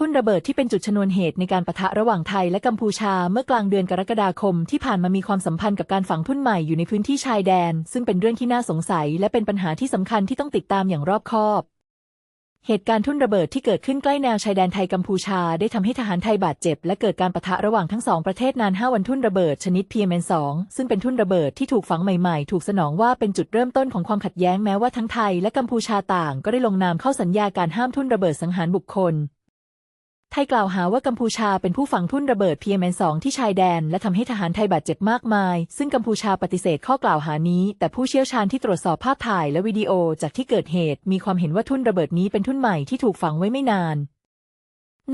ทุ่นระเบิดที่เป็นจุดชนวนเหตุในการปะทะระหว่างไทยและกัมพูชาเมื่อกลางเดือนกรกฎาคมที่ผ่านมามีความสัมพันธ์กับการฝังทุ่นใหม่อยู่ในพื้นที่ชายแดน ซึ่งเป็นเรื่องที่น่าสงสัย และเป็นปัญหาที่สำคัญที่ต้องติดตามอย่างรอบคอบ เหตุการณ์ทุ่นระเบิดที่เกิดขึ้นใกล้แนวชายแดนไทยกัมพูชา ได้ทำให้ทหารไทยบาดเจ็บ และเกิดการปะทะระหว่างทั้งสองประเทศนาน 5 วันทุ่นระเบิดชนิด PMN2 ซึ่งเป็นทุ่นระเบิดที่ถูกฝังใหม่ๆ ถูกสนองว่าเป็นจุดเริ่มต้นของความขัดแย้งแม้ว่าทั้งไทย และกัมพูชาต่าง ก็ได้ลงนามเข้าสัญญาการห้ามทุ่นระเบิดสังหารบุคคล ทยกล่าวหาว่ากัมพูชาเป็นผู้ฝังทุ่นระเบิด PMN2 ที่ชายแดน และทำให้ทหารไทยบาดเจ็บมากมาย ซึ่งกัมพูชาปฏิเสธข้อกล่าวหานี้ แต่ผู้เชี่ยวชาญที่ตรวจสอบภาพถ่ายและวิดีโอจากที่เกิดเหตุ มีความเห็นว่าทุ่นระเบิดนี้เป็นทุ่นใหม่ที่ถูกฝังไว้ไม่นาน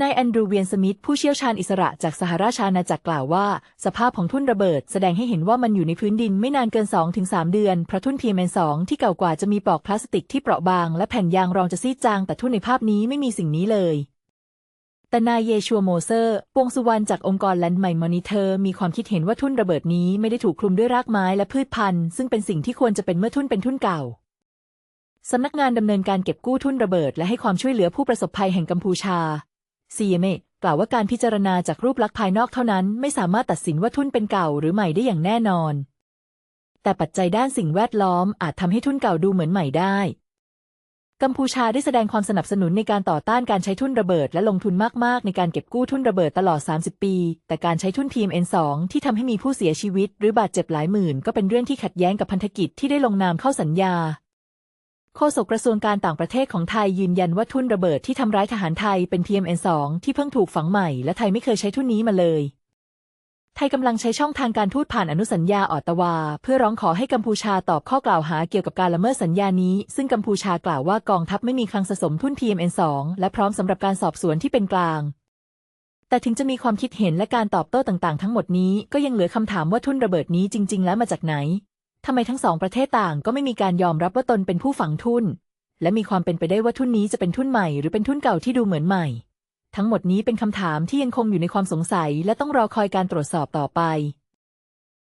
นายแอนดรูว์เวียนสมิธผู้เชี่ยวชาญอิสระจากสหราชอาณาจักรกล่าวว่า สภาพของทุ่นระเบิดแสดงให้เห็นว่ามันอยู่ในพื้นดินไม่นานเกิน 2-3 เดือน เพราะทุ่น PMN2 ที่เก่ากว่าจะมีปลอกพลาสติกที่เปราะบางและแผ่นยางรองจะซีดจาง แต่ทุ่นในภาพนี้ไม่มีสิ่งนี้เลย แต่นายเยชัวโมเซอร์ ปวงสุวรรณจากองค์กรแลนด์ใหม่มอนิเตอร์มีความคิดเห็นว่าทุ่นระเบิดนี้ไม่ได้ถูกคลุมด้วยรากไม้และพืชพันธุ์ ซึ่งเป็นสิ่งที่ควรจะเป็นเมื่อทุ่นเป็นทุ่นเก่า สำนักงานดำเนินการเก็บกู้ทุ่นระเบิด และให้ความช่วยเหลือผู้ประสบภัยแห่งกัมพูชา CMA กล่าวว่าการพิจารณาจากรูปลักษณ์ภายนอกเท่านั้น ไม่สามารถตัดสินว่าทุ่นเป็นเก่าหรือใหม่ได้อย่างแน่นอน แต่ปัจจัยด้านสิ่งแวดล้อมอาจทำให้ทุ่นเก่าดูเหมือนใหม่ได้ กัมพูชาได้แสดงความสนับสนุนในการต่อต้านการใช้ทุนระเบิดและลงทุนมาก ๆ ในการเก็บกู้ทุนระเบิดตลอด 30 ปี แต่การใช้ทุน PMN2 ที่ทำให้มีผู้เสียชีวิต หรือบาดเจ็บหลายหมื่น ก็เป็นเรื่องที่ขัดแย้งกับพันธกิจที่ได้ลงนามเข้าสัญญาโฆษกกระทรวงการต่างประเทศของไทยยืนยันว่าทุนระเบิดที่ทำร้ายทหารไทยเป็น PMN2 ที่เพิ่งถูกฝังใหม่และไทยไม่เคยใช้ทุนนี้มาเลย ไทยกำลังใช้ช่องทางการทูตผ่านอนุสัญญาออตตาวา เพื่อร้องขอให้กัมพูชาตอบข้อกล่าวหาเกี่ยวกับการละเมิดสัญญานี้ ซึ่งกัมพูชากล่าวว่ากองทัพไม่มีคลังสะสมทุน PMN2 และพร้อมสำหรับการสอบสวนที่เป็นกลาง แต่ถึงจะมีความคิดเห็นและการตอบโต้ต่างๆ ทั้งหมดนี้ก็ยังเหลือคำถามว่าทุนระเบิดนี้จริง ๆ แล้วมาจากไหนทำไมทั้งสองประเทศต่างก็ไม่มีการยอมรับว่าตนเป็นผู้ฝังทุน และมีความเป็นไปได้ว่าทุนนี้จะเป็นทุนใหม่หรือเป็นทุนเก่าที่ดูเหมือนใหม่ ทั้งหมดนี้เป็นคำถามที่ยังคงอยู่ในความสงสัย และต้องรอคอยการตรวจสอบต่อไป